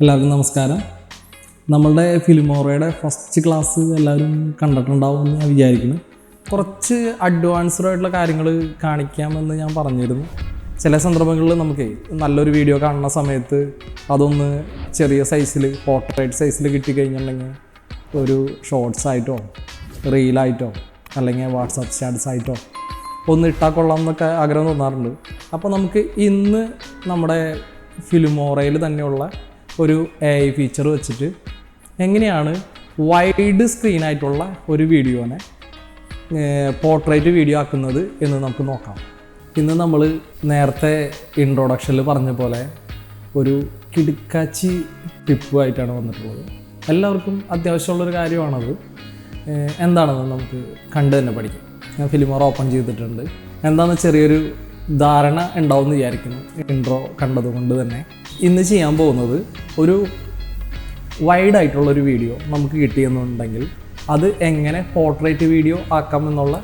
എല്ലാവർക്കും നമസ്കാരം. നമ്മളുടെ ഫിലിമോറയുടെ ഫസ്റ്റ് ക്ലാസ് എല്ലാവരും കണ്ടിട്ടുണ്ടാവും എന്ന് ഞാൻ വിചാരിക്കുന്നു. കുറച്ച് അഡ്വാൻസ്ഡ് ആയിട്ടുള്ള കാര്യങ്ങൾ കാണിക്കാമെന്ന് ഞാൻ പറഞ്ഞിരുന്നു. ചില സന്ദർഭങ്ങളിൽ നമുക്ക് നല്ലൊരു വീഡിയോ കാണുന്ന സമയത്ത് അതൊന്ന് ചെറിയ സൈസിൽ പോർട്രേറ്റ് സൈസിൽ കിട്ടിക്കഴിഞ്ഞിട്ടുണ്ടെങ്കിൽ ഒരു ഷോർട്സ് ആയിട്ടോ റീലായിട്ടോ അല്ലെങ്കിൽ വാട്സാപ്പ് സ്റ്റാറ്റസ് ആയിട്ടോ ഒന്ന് ഇട്ടാൽ കൊള്ളാം എന്നൊക്കെ ആഗ്രഹം തോന്നാറുണ്ട്. അപ്പോൾ നമുക്ക് ഇന്ന് നമ്മുടെ ഫിലിമോറയിൽ തന്നെയുള്ള ഒരു എ ഐ ഫീച്ചർ വെച്ചിട്ട് എങ്ങനെയാണ് വൈഡ് സ്ക്രീനായിട്ടുള്ള ഒരു വീഡിയോനെ പോർട്രേറ്റ് വീഡിയോ ആക്കുന്നത് എന്ന് നമുക്ക് നോക്കാം. ഇന്ന് നമ്മൾ നേരത്തെ ഇൻട്രൊഡക്ഷനിൽ പറഞ്ഞ പോലെ ഒരു കിടുക്കാച്ചി ടിപ്പുമായിട്ടാണ് വന്നിട്ടുള്ളത്. എല്ലാവർക്കും അത്യാവശ്യമുള്ളൊരു കാര്യമാണത്. എന്താണെന്ന് നമുക്ക് കണ്ടു തന്നെ പഠിക്കാം. ഞാൻ ഫിലിമോർ ഓപ്പൺ ചെയ്തിട്ടുണ്ട്. എന്താണെന്ന് ചെറിയൊരു ധാരണ ഉണ്ടാവും എന്ന് വിചാരിക്കുന്നു. ഇൻട്രോ കണ്ടതുകൊണ്ട് തന്നെ. ഇന്ന് ചെയ്യാൻ പോകുന്നത് ഒരു വൈഡ് ആയിട്ടുള്ളൊരു വീഡിയോ നമുക്ക് കിട്ടിയെന്നുണ്ടെങ്കിൽ അത് എങ്ങനെ പോർട്രേറ്റ് വീഡിയോ ആക്കാം എന്നുള്ള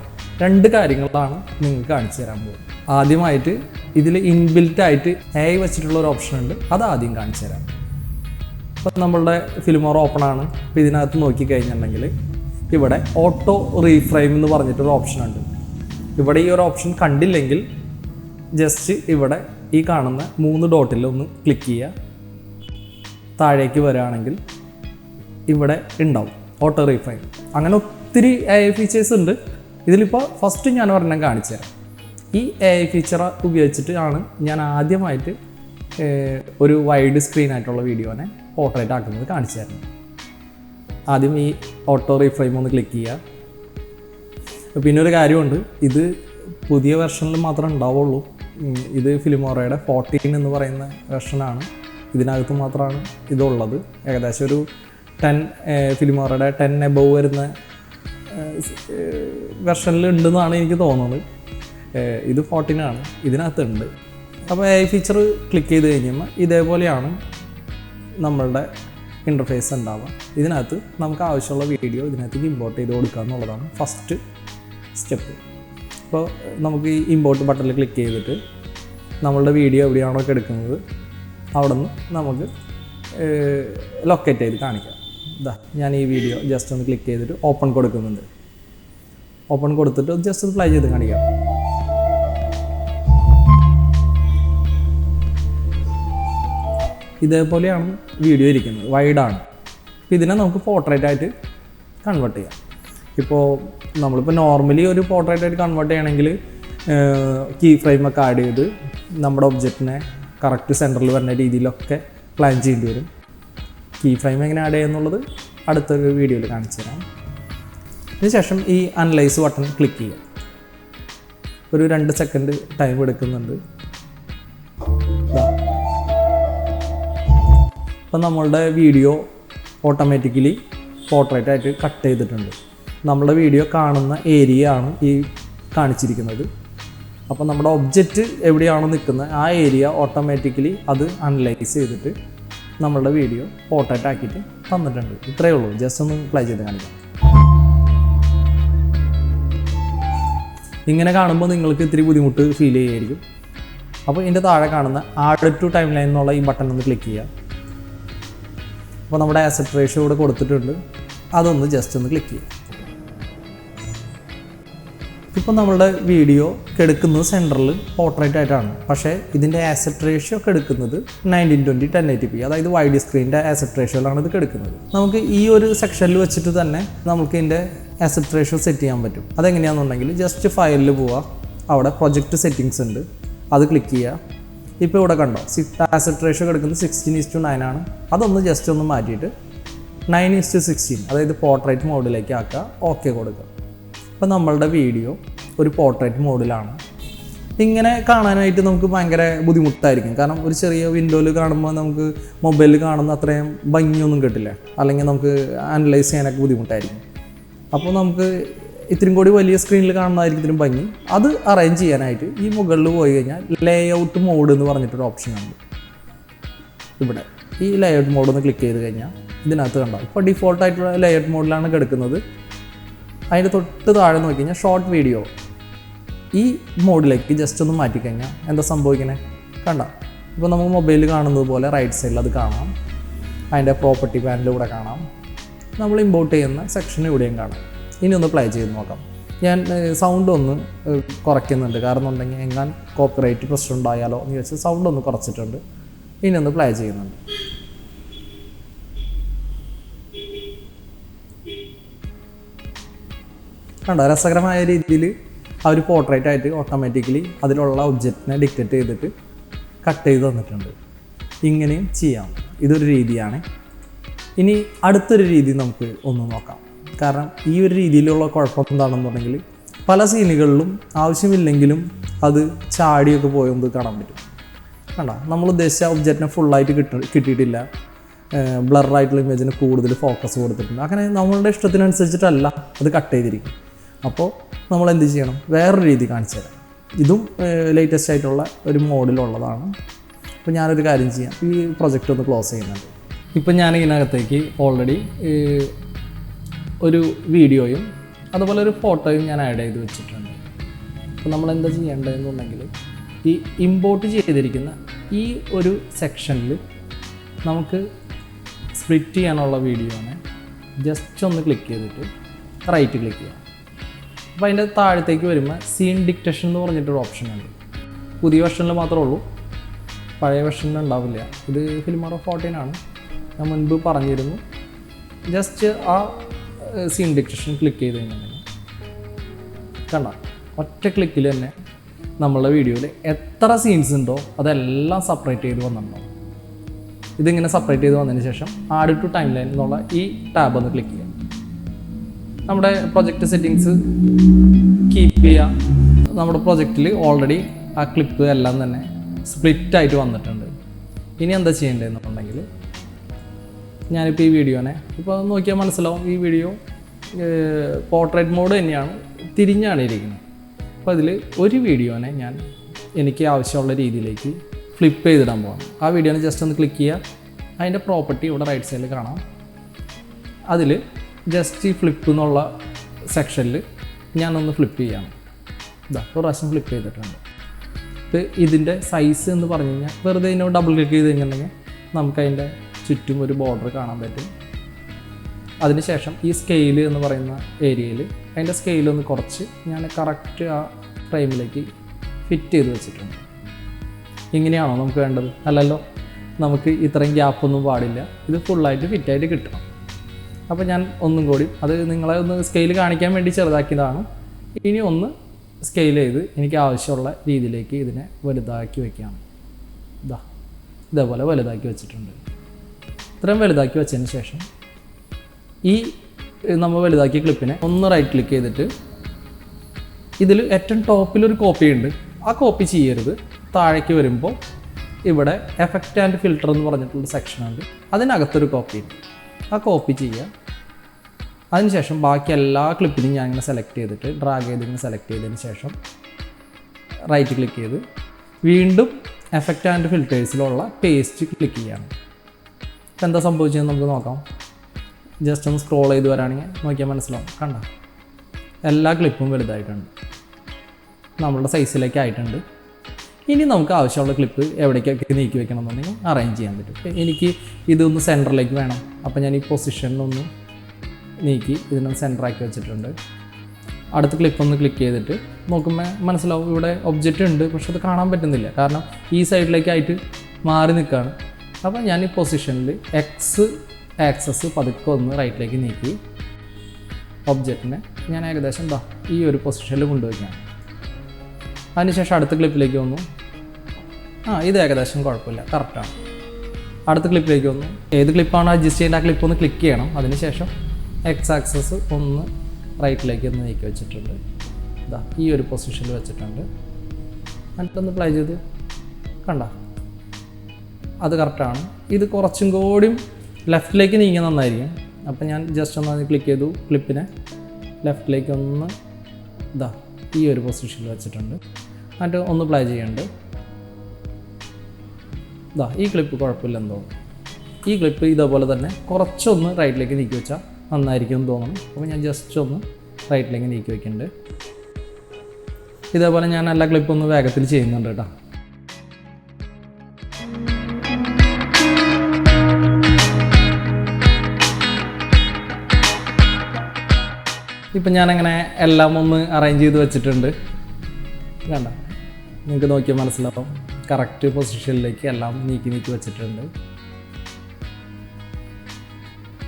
രണ്ട് കാര്യങ്ങളാണ് നിങ്ങൾക്ക് കാണിച്ചു തരാൻ പോകുന്നത്. ആദ്യമായിട്ട് ഇതിൽ ഇൻബിൽറ്റ് ആയിട്ട് എ വെച്ചിട്ടുള്ള ഒരു ഓപ്ഷൻ ഉണ്ട്. അത് ആദ്യം കാണിച്ചു തരാം. ഇപ്പം നമ്മളുടെ ഫിലിമോർ ഓപ്പൺ ആണ്. അപ്പോൾ ഇതിനകത്ത് നോക്കിക്കഴിഞ്ഞിട്ടുണ്ടെങ്കിൽ ഇവിടെ ഓട്ടോ റീഫ്രെയിം എന്ന് പറഞ്ഞിട്ടൊരു ഓപ്ഷൻ ഉണ്ട്. ഇവിടെ ഈ ഒരു ഓപ്ഷൻ കണ്ടില്ലെങ്കിൽ ജസ്റ്റ് ഇവിടെ ഈ കാണുന്ന മൂന്ന് ഡോട്ടിൽ ഒന്ന് ക്ലിക്ക് ചെയ്യുക. താഴേക്ക് വരികയാണെങ്കിൽ ഇവിടെ ഉണ്ടാവും. ഓട്ടോ റീഫൈൻ അങ്ങനെ ഒത്തിരി എ ഐ ഫീച്ചേഴ്സ് ഉണ്ട്. ഇതിലിപ്പോൾ ഫസ്റ്റ് ഞാൻ ഒരെണ്ണം കാണിച്ചു തരാം. ഈ എ ഐ ഫീച്ചർ ഉപയോഗിച്ചിട്ട് ആണ് ഞാൻ ആദ്യമായിട്ട് ഒരു വൈഡ് സ്ക്രീൻ ആയിട്ടുള്ള വീഡിയോനെ പോർട്രേറ്റ് ആക്കുന്നത് കാണിച്ചു തരുന്നത്. ആദ്യം ഈ ഓട്ടോ റീഫ്രെയിം ഒന്ന് ക്ലിക്ക് ചെയ്യുക. പിന്നെ ഒരു കാര്യമുണ്ട്. ഇത് പുതിയ വെർഷനിൽ മാത്രമേ ഉണ്ടാവുള്ളൂ. ഇത് ഫിലിമോറയുടെ ഫോർട്ടീൻ എന്ന് പറയുന്ന വെർഷനാണ് ഇതിനകത്ത് മാത്രമാണ് ഇതുള്ളത്. ഏകദേശം ഒരു ടെൻ ഫിലിമോറയുടെ ടെൻ എബവ് വരുന്ന വെർഷനിൽ ഉണ്ടെന്നാണ് എനിക്ക് തോന്നുന്നത്. ഇത് ഫോർട്ടീനാണ് ഇതിനകത്തുണ്ട്. അപ്പോൾ എ ഫീച്ചർ ക്ലിക്ക് ചെയ്ത് കഴിഞ്ഞാൽ ഇതേപോലെയാണ് നമ്മളുടെ ഇന്റർഫേസ് ഉണ്ടാവുക. ഇതിനകത്ത് നമുക്ക് ആവശ്യമുള്ള വീഡിയോ ഇതിനകത്തേക്ക് ഇമ്പോർട്ട് ചെയ്ത് കൊടുക്കുക എന്നുള്ളതാണ് ഫസ്റ്റ് സ്റ്റെപ്പ് അപ്പോൾ നമുക്ക് ഈ ഇമ്പോർട്ട് ബട്ടണിൽ ക്ലിക്ക് ചെയ്തിട്ട് നമ്മളുടെ വീഡിയോ എവിടെയാണോ എടുക്കുന്നത് അവിടെ നിന്ന് നമുക്ക് ലൊക്കേറ്റ് ചെയ്ത് കാണിക്കാം. ഇതാ ഞാൻ ഈ വീഡിയോ ജസ്റ്റ് ഒന്ന് ക്ലിക്ക് ചെയ്തിട്ട് ഓപ്പൺ കൊടുക്കുന്നുണ്ട്. ഓപ്പൺ കൊടുത്തിട്ട് ജസ്റ്റ് ഒന്ന് പ്ലേ ചെയ്ത് കാണിക്കാം. ഇതേപോലെയാണ് വീഡിയോ ഇരിക്കുന്നത് വൈഡാണ് ഇതിനെ നമുക്ക് പോർട്രേറ്റ് ആയിട്ട് കൺവേർട്ട് ചെയ്യാം. ഇപ്പോൾ നമ്മളിപ്പോൾ നോർമലി ഒരു പോർട്രേറ്റ് ആയിട്ട് കൺവേർട്ട് ചെയ്യണമെങ്കിൽ കീ ഫ്രെയിമൊക്കെ ആഡ് ചെയ്ത് നമ്മുടെ ഒബ്ജക്റ്റിനെ കറക്റ്റ് സെന്ററിൽ വരുന്ന രീതിയിലൊക്കെ പ്ലാൻ ചെയ്യേണ്ടി വരും. കീ ഫ്രെയിം എങ്ങനെ ആഡ് ചെയ്യുന്നുള്ളത് അടുത്തൊരു വീഡിയോയിൽ കാണിച്ചു തരാം. ഇതിനുശേഷം ഈ അനലൈസ് ബട്ടൺ ക്ലിക്ക് ചെയ്യാം ഒരു രണ്ട് സെക്കൻഡ് ടൈം എടുക്കുന്നുണ്ട്. അപ്പം നമ്മളുടെ വീഡിയോ ഓട്ടോമാറ്റിക്കലി പോർട്രേറ്റ് ആയിട്ട് കട്ട് ചെയ്തിട്ടുണ്ട്. നമ്മുടെ വീഡിയോ കാണുന്ന ഏരിയ ആണ് ഈ കാണിച്ചിരിക്കുന്നത്. അപ്പോൾ നമ്മുടെ ഒബ്ജക്റ്റ് എവിടെയാണോ നിൽക്കുന്നത് ആ ഏരിയ ഓട്ടോമാറ്റിക്കലി അത് അനലൈസ് ചെയ്തിട്ട് നമ്മളുടെ വീഡിയോ പോർട്ടേറ്റ് ആക്കിയിട്ട് തന്നിട്ടുണ്ട്. ഇത്രയേ ഉള്ളൂ. ജസ്റ്റ് ഒന്ന് പ്ലേ ചെയ്ത് കാണിക്കാം. ഇങ്ങനെ കാണുമ്പോൾ നിങ്ങൾക്ക് ഇത്തിരി ബുദ്ധിമുട്ട് ഫീൽ ചെയ്യുമായിരിക്കും അപ്പോൾ ഇതിന്റെ താഴെ കാണുന്ന ആഡ് ടു ടൈം ലൈൻ എന്നുള്ള ഈ ബട്ടൺ ഒന്ന് ക്ലിക്ക് ചെയ്യുക. അപ്പോൾ നമ്മുടെ ആസെറ്റ് ഇവിടെ കൊടുത്തിട്ടുണ്ട്. അതൊന്ന് ജസ്റ്റ് ഒന്ന് ക്ലിക്ക് ചെയ്യുക. ഇപ്പോൾ നമ്മളുടെ വീഡിയോ കെടുക്കുന്നത് സെന്ററിൽ പോർട്രേറ്റ് ആയിട്ടാണ്. പക്ഷേ ഇതിന്റെ aspect ratio കെടുക്കുന്നത് nineteen twenty ten eighty p അതായത് വൈഡ് സ്ക്രീനിന്റെ ആസെറ്റ് റേഷ്യോയിലാണ് ഇത് കെടുക്കുന്നത്. നമുക്ക് ഈ ഒരു സെക്ഷനിൽ വെച്ചിട്ട് തന്നെ നമുക്ക് ഇതിന്റെ ആസെറ്റ് റേഷ്യോ സെറ്റ് ചെയ്യാൻ പറ്റും. അതെങ്ങനെയാണെന്നുണ്ടെങ്കിൽ ജസ്റ്റ് ഫയലിൽ പോവുക അവിടെ പ്രൊജക്റ്റ് സെറ്റിങ്സ് ഉണ്ട്. അത് ക്ലിക്ക് ചെയ്യുക ഇപ്പോൾ ഇവിടെ കണ്ടോ? ആസെറ്റ് റേഷ്യോ കിടക്കുന്നത് സിക്സ്റ്റീൻ ഈസ് ടു നയൻ ആണ്. അതൊന്ന് ജസ്റ്റ് ഒന്ന് മാറ്റിയിട്ട് നയൻ ഈസ് ടു സിക്സ്റ്റീൻ അതായത് പോർട്രേറ്റ് മോഡിലേക്ക് ആക്കുക. ഓക്കെ കൊടുക്കുക. അപ്പോൾ നമ്മളുടെ വീഡിയോ ഒരു പോർട്രേറ്റ് മോഡിലാണ് ഇങ്ങനെ കാണാനായിട്ട് നമുക്ക് ഭയങ്കര ബുദ്ധിമുട്ടായിരിക്കും. കാരണം ഒരു ചെറിയ വിൻഡോയിൽ കാണുമ്പോൾ നമുക്ക് മൊബൈലിൽ കാണുന്ന അത്രയും ഭംഗിയൊന്നും കിട്ടില്ല. അല്ലെങ്കിൽ നമുക്ക് അനലൈസ് ചെയ്യാനൊക്കെ ബുദ്ധിമുട്ടായിരിക്കും. അപ്പോൾ നമുക്ക് ഇത്രയും കൂടി വലിയ സ്ക്രീനിൽ കാണുന്നതായിരിക്കും ഇത്രയും ഭംഗി. അത് അറേഞ്ച് ചെയ്യാനായിട്ട് ഈ മുകളിൽ പോയി കഴിഞ്ഞാൽ ലേ ഔട്ട് മോഡ് എന്ന് പറഞ്ഞിട്ടൊരു ഓപ്ഷൻ ഉണ്ട്. ഇവിടെ ഈ ലേ ഔട്ട് മോഡ് ഒന്ന് ക്ലിക്ക് ചെയ്ത് കഴിഞ്ഞാൽ ഇതിനകത്ത് കണ്ടാൽ ഇപ്പോൾ ഡിഫോൾട്ടായിട്ടുള്ള ലേ ഔട്ട് മോഡിലാണ് കിടക്കുന്നത്. അതിന്റെ തൊട്ട് താഴെ നോക്കി കഴിഞ്ഞാൽ ഷോർട്ട് വീഡിയോ ഈ മോഡിലേക്ക് ജസ്റ്റ് ഒന്ന് മാറ്റിക്കഴിഞ്ഞാൽ എന്താ സംഭവിക്കണേ? കണ്ട? ഇപ്പോൾ നമുക്ക് മൊബൈലിൽ കാണുന്നത് പോലെ റൈറ്റ് സൈഡിൽ അത് കാണാം. അതിന്റെ പ്രോപ്പർട്ടി പാനലിലൂടെ കാണാം. നമ്മൾ ഇമ്പോർട്ട് ചെയ്യുന്ന സെക്ഷൻ ഇവിടെയും കാണാം. ഇനി ഒന്ന് പ്ലേ ചെയ്ത് നോക്കാം. ഞാൻ സൗണ്ട് ഒന്ന് കുറയ്ക്കുന്നുണ്ട്. കാരണം ഉണ്ടെങ്കിൽ എങ്ങാൻ കോപ്പറേറ്റ് പ്രശ്നം ഉണ്ടായാലോ എന്ന് ചോദിച്ചാൽ സൗണ്ട് ഒന്ന് കുറച്ചിട്ടുണ്ട്. ഇനി ഒന്ന് പ്ലേ ചെയ്യുന്നുണ്ട്. കണ്ടോ? രസകരമായ രീതിയിൽ ആ ഒരു പോർട്രേറ്റ് ആയിട്ട് ഓട്ടോമാറ്റിക്കലി അതിലുള്ള ഒബ്ജക്റ്റിനെ ഡിക്റ്റേറ്റ് ചെയ്തിട്ട് കട്ട് ചെയ്ത് തന്നിട്ടുണ്ട്. ഇങ്ങനെയും ചെയ്യാം. ഇതൊരു രീതിയാണ്. ഇനി അടുത്തൊരു രീതി നമുക്ക് ഒന്ന് നോക്കാം. കാരണം ഈ ഒരു രീതിയിലുള്ള കുഴപ്പം എന്താണെന്നുണ്ടെങ്കിൽ പല സീനുകളിലും ആവശ്യമില്ലെങ്കിലും അത് ചാടിയൊക്കെ പോയത് കാണാൻ പറ്റും. കണ്ട? നമ്മൾ ഉദ്ദേശിച്ച ഒബ്ജക്റ്റിനെ ഫുള്ളായിട്ട് കിട്ട കിട്ടിയിട്ടില്ല. ബ്ലറായിട്ടുള്ള ഇമേജിന് കൂടുതൽ ഫോക്കസ് കൊടുത്തിട്ടുണ്ട്. അങ്ങനെ നമ്മളുടെ ഇഷ്ടത്തിനനുസരിച്ചിട്ടല്ല അത് കട്ട് ചെയ്തിരിക്കും അപ്പോൾ നമ്മൾ എന്ത് ചെയ്യണം? വേറൊരു രീതി കാണിച്ചു തരാം. ഇതും ലേറ്റസ്റ്റ് ആയിട്ടുള്ള ഒരു മോഡിലുള്ളതാണ്. അപ്പോൾ ഞാനൊരു കാര്യം ചെയ്യാം. ഈ പ്രൊജക്റ്റ് ഒന്ന് ക്ലോസ് ചെയ്യുന്നുണ്ട്. ഇപ്പം ഞാൻ ഇതിനകത്തേക്ക് ഓൾറെഡി ഒരു വീഡിയോയും അതുപോലെ ഒരു ഫോട്ടോയും ഞാൻ ആഡ് ചെയ്ത് വെച്ചിട്ടുണ്ട്. അപ്പോൾ നമ്മൾ എന്താ ചെയ്യേണ്ടതെന്നുണ്ടെങ്കിൽ ഈ ഇമ്പോർട്ട് ചെയ്തിരിക്കുന്ന ഈ ഒരു സെക്ഷനിൽ നമുക്ക് സ്പ്ലിറ്റ് ചെയ്യാനുള്ള വീഡിയോ ആണ്. ജസ്റ്റ് ഒന്ന് ക്ലിക്ക് ചെയ്തിട്ട് റൈറ്റ് ക്ലിക്ക് ചെയ്യാം. അപ്പോൾ അതിന്റെ താഴത്തേക്ക് വരുമ്പോൾ സീൻ ഡിക്റ്റേഷൻ എന്ന് പറഞ്ഞിട്ടൊരു ഓപ്ഷനുണ്ട് പുതിയ വെർഷനിൽ മാത്രമേ ഉള്ളൂ. പഴയ വെർഷനിൽ ഉണ്ടാവില്ല. ഇത് ഫിലിമറോ ഫോർട്ടീൻ ആണ്. ഞാൻ മുൻപ് പറഞ്ഞിരുന്നു. ജസ്റ്റ് ആ സീൻ ഡിക്റ്റേഷൻ ക്ലിക്ക് ചെയ്ത് കഴിഞ്ഞിട്ടുണ്ടെങ്കിൽ കണ്ട? ഒറ്റ ക്ലിക്കിൽ തന്നെ നമ്മളുടെ വീഡിയോയിൽ എത്ര സീൻസ് ഉണ്ടോ അതെല്ലാം സെപ്പറേറ്റ് ചെയ്ത് വന്നിട്ടുണ്ടാവും ഇതിങ്ങനെ സെപ്പറേറ്റ് ചെയ്ത് വന്നതിന് ശേഷം ആഡ് ടു ടൈം ലൈൻ എന്നുള്ള ഈ ടാബ് ഒന്ന് ക്ലിക്ക് ചെയ്യാം നമ്മുടെ പ്രൊജക്റ്റ് സെറ്റിങ്സ് കീപ്പ് ചെയ്യുക നമ്മുടെ പ്രൊജക്റ്റിൽ ഓൾറെഡി ആ ക്ലിപ്പ് എല്ലാം തന്നെ സ്പ്ലിറ്റ് ആയിട്ട് വന്നിട്ടുണ്ട്. ഇനി എന്താ ചെയ്യേണ്ടതെന്നുണ്ടെങ്കിൽ ഞാനിപ്പോൾ ഈ വീഡിയോനെ ഇപ്പോൾ നോക്കിയാൽ മനസ്സിലാവും. ഈ വീഡിയോ പോർട്രേറ്റ് മോഡ് തന്നെയാണ് തിരിഞ്ഞാണ് ഇരിക്കുന്നത്. അപ്പോൾ അതിൽ ഒരു വീഡിയോനെ ഞാൻ എനിക്ക് ആവശ്യമുള്ള രീതിയിലേക്ക് ഫ്ലിപ്പ് ചെയ്തിടാൻ പോകണം ആ വീഡിയോനെ ജസ്റ്റ് ഒന്ന് ക്ലിക്ക് ചെയ്യുക അതിന്റെ പ്രോപ്പർട്ടി ഇവിടെ റൈറ്റ് സൈഡിൽ കാണാം. അതിൽ ജസ്റ്റ് ഈ ഫ്ലിപ്പ് എന്നുള്ള സെക്ഷനിൽ ഞാനൊന്ന് ഫ്ലിപ്പ് ചെയ്യാം. ഇതാ ഒരു പ്രാവശ്യം ഫ്ലിപ്പ് ചെയ്തിട്ടുണ്ട്. ഇപ്പോൾ ഇതിന്റെ സൈസ് എന്ന് പറഞ്ഞു കഴിഞ്ഞാൽ വെറുതെ ഇതിനോട് ഡബിൾ ക്ലിക്ക് ചെയ്ത് കഴിഞ്ഞിട്ടുണ്ടെങ്കിൽ നമുക്കതിന്റെ ചുറ്റും ഒരു ബോർഡർ കാണാൻ പറ്റും. അതിനുശേഷം ഈ സ്കെയിൽ എന്ന് പറയുന്ന ഏരിയയിൽ അതിന്റെ സ്കെയിൽ ഒന്ന് കുറച്ച് ഞാൻ കറക്റ്റ് ആ ഫ്രെയിമിലേക്ക് ഫിറ്റ് ചെയ്ത് വെച്ചിട്ടുണ്ട്. ഇങ്ങനെയാണോ നമുക്ക് വേണ്ടത്? അല്ലല്ലോ നമുക്ക് ഇത്രയും ഗ്യാപ്പൊന്നും പാടില്ല. ഇത് ഫുള്ളായിട്ട് ഫിറ്റായിട്ട് കിട്ടണം. അപ്പോൾ ഞാൻ ഒന്നും കൂടി അത് നിങ്ങളെ ഒന്ന് സ്കെയിൽ കാണിക്കാൻ വേണ്ടി ചെറുതാക്കിയതാണ്. ഇനി ഒന്ന് സ്കെയിൽ ചെയ്ത് എനിക്ക് ആവശ്യമുള്ള രീതിയിലേക്ക് ഇതിനെ വലുതാക്കി വയ്ക്കാം ഇതാ ഇതേപോലെ വലുതാക്കി വെച്ചിട്ടുണ്ട്. ഇത്രയും വലുതാക്കി വെച്ചതിന് ശേഷം ഈ നമ്മൾ വലുതാക്കിയ ക്ലിപ്പിനെ ഒന്ന് റൈറ്റ് ക്ലിക്ക് ചെയ്തിട്ട് ഇതിൽ ഏറ്റവും ടോപ്പിലൊരു കോപ്പി ഉണ്ട്. ആ കോപ്പി ചെയ്യരുത്. താഴേക്ക് വരുമ്പോൾ ഇവിടെ എഫക്റ്റ് ആൻഡ് ഫിൽട്ടർ എന്ന് പറഞ്ഞിട്ടുള്ള സെക്ഷനുണ്ട് അതിനകത്തൊരു കോപ്പി ഉണ്ട്. ആ കോപ്പി ചെയ്യുക. അതിനുശേഷം ബാക്കി എല്ലാ ക്ലിപ്പിനും ഞാൻ ഇങ്ങനെ സെലക്ട് ചെയ്തിട്ട് ഡ്രാഗ് ചെയ്ത് ഇങ്ങനെ സെലക്ട് ചെയ്തതിന് ശേഷം റൈറ്റ് ക്ലിക്ക് ചെയ്ത് വീണ്ടും എഫക്റ്റ് ആൻഡ് ഫിൽറ്റേഴ്സിലുള്ള പേസ്റ്റ് ക്ലിക്ക് ചെയ്യാണ്. ഇപ്പം എന്താ സംഭവിച്ചതെന്ന് നമുക്ക് നോക്കാം. ജസ്റ്റ് ഒന്ന് സ്ക്രോൾ ചെയ്ത് വരാണെങ്കിൽ നോക്കിയാൽ മനസ്സിലാവും. കണ്ട? എല്ലാ ക്ലിപ്പും വലുതായിട്ടുണ്ട്. നമ്മളുടെ സൈസിലേക്ക് ആയിട്ടുണ്ട്. ഇനി നമുക്ക് ആവശ്യമുള്ള ക്ലിപ്പ് എവിടേക്കൊക്കെ നീക്കി വെക്കണം എന്നുണ്ടെങ്കിൽ അറേഞ്ച് ചെയ്യാൻ പറ്റും. എനിക്ക് ഇതൊന്ന് സെന്ററിലേക്ക് വേണം. അപ്പോൾ ഞാൻ ഈ പൊസിഷനിലൊന്ന് നീക്കി ഇതിനൊന്ന് സെന്ററാക്കി വെച്ചിട്ടുണ്ട്. അടുത്ത ക്ലിപ്പ് ഒന്ന് ക്ലിക്ക് ചെയ്തിട്ട് നോക്കുമ്പോൾ മനസ്സിലാവും ഇവിടെ ഒബ്ജക്റ്റ് ഉണ്ട് പക്ഷെ അത് കാണാൻ പറ്റുന്നില്ല. കാരണം ഈ സൈഡിലേക്കായിട്ട് മാറി നിൽക്കുകയാണ്. അപ്പോൾ ഞാൻ ഈ പൊസിഷനിൽ എക്സ് ആക്സസ് പതുക്കെ ഒന്ന് റൈറ്റിലേക്ക് നീക്കി. ഒബ്ജക്റ്റിനെ ഞാൻ ഏകദേശം എന്താ ഈ ഒരു പൊസിഷനിൽ കൊണ്ടുവയ്ക്കുകയാണ്. അതിനുശേഷം അടുത്ത ക്ലിപ്പിലേക്ക് വന്നു. ആ ഇത് ഏകദേശം കുഴപ്പമില്ല. കറക്റ്റാണ് അടുത്ത ക്ലിപ്പിലേക്ക് വന്നു. ഏത് ക്ലിപ്പാണ് അഡ്ജസ്റ്റ് ചെയ്യേണ്ട ആ ക്ലിപ്പ് ഒന്ന് ക്ലിക്ക് ചെയ്യണം. അതിനുശേഷം എക്സ് ആക്സസ് ഒന്ന് റൈറ്റിലേക്ക് ഒന്ന് നീക്കി വെച്ചിട്ടുണ്ട്. ഇതാ ഈ ഒരു പൊസിഷനിൽ വെച്ചിട്ടുണ്ട്. എന്നിട്ടൊന്ന് പ്ലേ ചെയ്ത് കണ്ട. അത് കറക്റ്റാണ് ഇത് കുറച്ചും കൂടിയും ലെഫ്റ്റിലേക്ക് നീങ്ങി നന്നായിരിക്കും. അപ്പം ഞാൻ ജസ്റ്റ് ഒന്ന് ക്ലിക്ക് ചെയ്തു ക്ലിപ്പിനെ ലെഫ്റ്റിലേക്ക് ഒന്ന് ഇതാ ഈ ഒരു പൊസിഷനിൽ വെച്ചിട്ടുണ്ട്. എന്നിട്ട് ഒന്ന് പ്ലേ ചെയ്യുന്നുണ്ട് ഇതാ ഈ ക്ലിപ്പ് കുഴപ്പമില്ലെന്ന് തോന്നുന്നു. ഈ ക്ലിപ്പ് ഇതേപോലെ തന്നെ കുറച്ചൊന്ന് റൈറ്റിലേക്ക് നീക്കി വെച്ചാൽ നന്നായിരിക്കും എന്ന് തോന്നുന്നു. അപ്പോൾ ഞാൻ ജസ്റ്റ് ഒന്ന് റൈറ്റിലേക്ക് നീക്കി വെക്കുന്നുണ്ട് ഇതേപോലെ ഞാൻ എല്ലാ ക്ലിപ്പൊന്ന് വേഗത്തിൽ ചെയ്യുന്നുണ്ട് കേട്ടോ. ഇപ്പം ഞാനങ്ങനെ എല്ലാം ഒന്ന് അറേഞ്ച് ചെയ്ത് വെച്ചിട്ടുണ്ട്. വേണ്ട നിങ്ങൾക്ക് നോക്കിയാൽ മനസ്സിലാവും. കറക്റ്റ് പൊസിഷനിലേക്ക് എല്ലാം നീക്കി നീക്കി വെച്ചിട്ടുണ്ട്.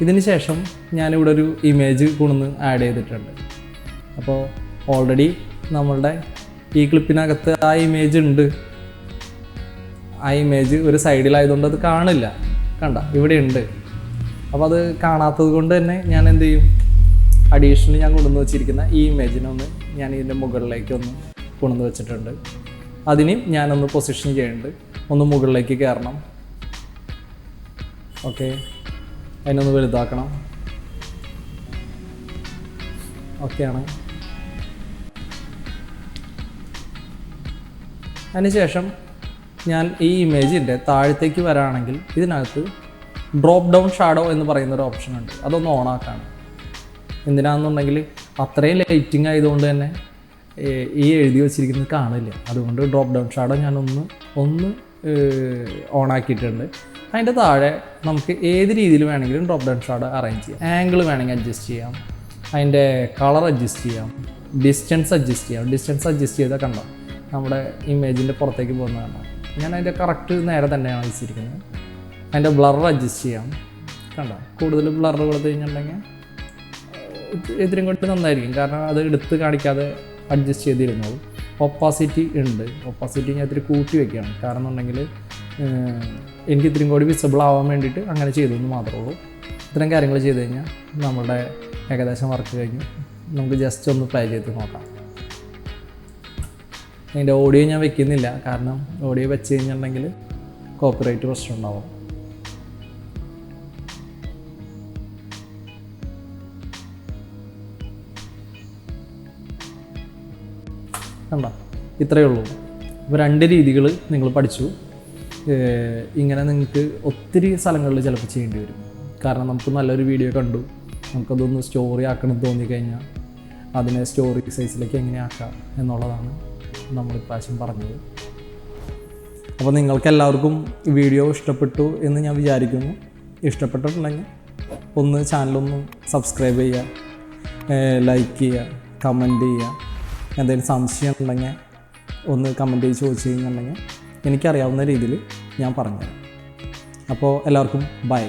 ഇതിന് ശേഷം ഞാനിവിടെ ഒരു ഇമേജ് കൊണ്ടുവന്ന് ആഡ് ചെയ്തിട്ടുണ്ട്. അപ്പോൾ ഓൾറെഡി നമ്മളുടെ ഈ ക്ലിപ്പിനകത്ത് ആ ഇമേജ് ഉണ്ട്. ആ ഇമേജ് ഒരു സൈഡിലായതുകൊണ്ട് അത് കാണില്ല. കണ്ട? ഇവിടെ ഉണ്ട്. അപ്പോൾ അത് കാണാത്തത് കൊണ്ട് തന്നെ ഞാൻ എന്ത് ചെയ്യും? അഡീഷണൽ ഞാൻ കൊണ്ടുവന്ന് വെച്ചിരിക്കുന്ന ഈ ഇമേജിനൊന്ന് ഞാൻ ഇതിന്റെ മുകളിലേക്ക് ഒന്ന് കൊണ്ടുവന്ന് വെച്ചിട്ടുണ്ട്. അതിനെയും ഞാനൊന്ന് പൊസിഷൻ ചെയ്യുന്നുണ്ട്. ഒന്ന് മുകളിലേക്ക് കയറണം. ഓക്കെ അതിനൊന്ന് വലുതാക്കണം. ഓക്കെയാണ് അതിനുശേഷം ഞാൻ ഈ ഇമേജിന്റെ താഴത്തേക്ക് വരാണെങ്കിൽ ഇതിനകത്ത് ഡ്രോപ്പ് ഡൗൺ ഷാഡോ എന്ന് പറയുന്ന ഒരു ഓപ്ഷൻ ഉണ്ട്. അതൊന്ന് ഓണാക്കാണ് എന്തിനാണെന്നുണ്ടെങ്കിൽ അത്രയും ലൈറ്റിംഗ് ആയതുകൊണ്ട് തന്നെ ഈ എഴുതി വെച്ചിരിക്കുന്നത് കാണില്ല. അതുകൊണ്ട് ഡ്രോപ്പ് ഡൗൺ ഷാഡോ ഞാനൊന്ന് ഒന്ന് ഓൺ ആക്കിയിട്ടുണ്ട്. അതിന്റെ താഴെ നമുക്ക് ഏത് രീതിയിൽ വേണമെങ്കിലും ഡ്രോപ്പ് ഡൗൺ ഷാഡോ അറേഞ്ച് ചെയ്യാം. ആംഗിൾ വേണമെങ്കിൽ അഡ്ജസ്റ്റ് ചെയ്യാം. അതിന്റെ കളർ അഡ്ജസ്റ്റ് ചെയ്യാം. ഡിസ്റ്റൻസ് അഡ്ജസ്റ്റ് ചെയ്യാം. ഡിസ്റ്റൻസ് അഡ്ജസ്റ്റ് ചെയ്താൽ കണ്ടോ? നമ്മുടെ ഇമേജിന്റെ പുറത്തേക്ക് പോകുന്നത് കണ്ടോ? ഞാൻ അതിന്റെ കറക്റ്റ് നേരെ തന്നെയാണ് വെച്ചിരിക്കുന്നത്. അതിന്റെ ബ്ലർ അഡ്ജസ്റ്റ് ചെയ്യാം. കണ്ടോ? കൂടുതൽ ബ്ലർ കൊടുത്തു കഴിഞ്ഞിട്ടുണ്ടെങ്കിൽ ഇത് കൊണ്ട് നന്നായിരിക്കും. കാരണം അത് എടുത്ത് കാണിക്കാതെ അഡ്ജസ്റ്റ് ചെയ്തിരുന്നോളൂ ഒപ്പാസിറ്റി ഉണ്ട്. ഒപ്പാസിറ്റി ഞാൻ ഇത്തിരി കൂട്ടി വെക്കുകയാണ്. കാരണം എന്നുണ്ടെങ്കിൽ എനിക്ക് ഇത്രയും കൂടി വിസിബിൾ ആവാൻ വേണ്ടിയിട്ട് അങ്ങനെ ചെയ്തു എന്ന് മാത്രമേ ഉള്ളൂ. ഇത്തരം കാര്യങ്ങൾ ചെയ്ത് കഴിഞ്ഞാൽ നമ്മുടെ ഏകദേശം വർക്ക് കഴിഞ്ഞു. നമുക്ക് ജസ്റ്റ് ഒന്ന് പ്ലേ ചെയ്ത് നോക്കാം. അതിന്റെ ഓഡിയോ ഞാൻ വെക്കുന്നില്ല. കാരണം ഓഡിയോ വെച്ച് കഴിഞ്ഞിട്ടുണ്ടെങ്കിൽ കോപ്പറേറ്റ് പ്രശ്നം ഉണ്ടാവും. കണ്ടോ? ഇത്രയേ ഉള്ളൂ. ഇപ്പോൾ രണ്ട് രീതികൾ നിങ്ങൾ പഠിച്ചു. ഇങ്ങനെ നിങ്ങൾക്ക് ഒത്തിരി സ്ഥലങ്ങളിൽ ചിലപ്പോൾ ചെയ്യേണ്ടി വരും. കാരണം നമുക്ക് നല്ലൊരു വീഡിയോ കണ്ടു. നമുക്കതൊന്ന് സ്റ്റോറി ആക്കണം തോന്നിക്കഴിഞ്ഞാൽ അതിനെ സ്റ്റോറി സൈസിലേക്ക് എങ്ങനെ ആക്കാം എന്നുള്ളതാണ് നമ്മൾ ഇപ്രാവശ്യം പറഞ്ഞത്. അപ്പോൾ നിങ്ങൾക്ക് എല്ലാവർക്കും വീഡിയോ ഇഷ്ടപ്പെട്ടു എന്ന് ഞാൻ വിചാരിക്കുന്നു. ഇഷ്ടപ്പെട്ടിട്ടുണ്ടെങ്കിൽ ഒന്ന് ചാനലൊന്ന് സബ്സ്ക്രൈബ് ചെയ്യുക. ലൈക്ക് ചെയ്യുക കമന്റ് ചെയ്യുക. എന്തെങ്കിലും സംശയം ഉണ്ടെങ്കിൽ ഒന്ന് കമന്റ് ചെയ്ത് ചോദിച്ചു കഴിഞ്ഞിട്ടുണ്ടെങ്കിൽ എനിക്കറിയാവുന്ന രീതിയിൽ ഞാൻ പറഞ്ഞുതരാം. അപ്പോൾ എല്ലാവർക്കും ബൈ